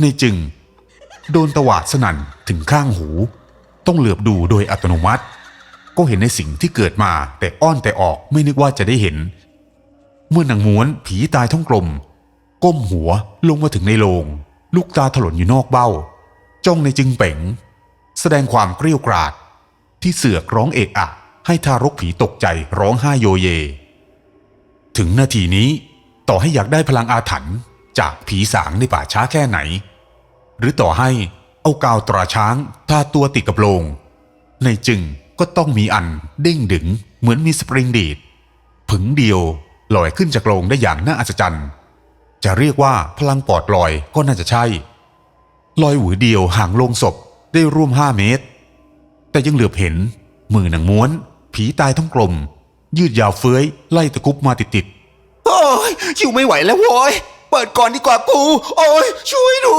ในจึง โดนตวาดสนั่นถึงข้างหู ต้องเหลือบดูโดยอัตโนมัติ ก็เห็นในสิ่งที่เกิดมาแต่อ้อนแต่ออกไม่นึกว่าจะได้เห็น เมื่อนางม้วนผีตายท้องกลม ก้มหัวลงมาถึงในโลง ลูกตาถลนอยู่นอกเบ้า จ้องในจึงเป๋ง แสดงความเกรี้ยวกราด ที่เสือกร้องเอะอะให้ทารกผีตกใจร้องไห้โยเย ถึงนาทีนี้ต่อให้อยากได้พลังอาถรรพ์ จากผีสางในป่าช้าแค่ไหน หรือต่อให้เอากาวตราช้างทาตัวติดกับโลง ในจึงก็ต้องมีอันเด้งดึงเหมือนมีสปริงดีดผึงเดียวลอยขึ้นจากโลงได้อย่างน่าอัศจรรย์ จะเรียกว่าพลังปอดลอยก็น่าจะใช่ ลอยหวือเดียวห่างโลงศพได้ร่วมห้าเมตร แต่ยังเหลือบเห็น มือหนังม้วน ผีตายทั้งกลม ยืดยาวเฟื้อยไล่ตะกุบมาติดๆโอ้ยอยู่ไม่ไหวแล้วโว้ย เปิดก่อนดีกว่าปู โอ้ยช่วยหนู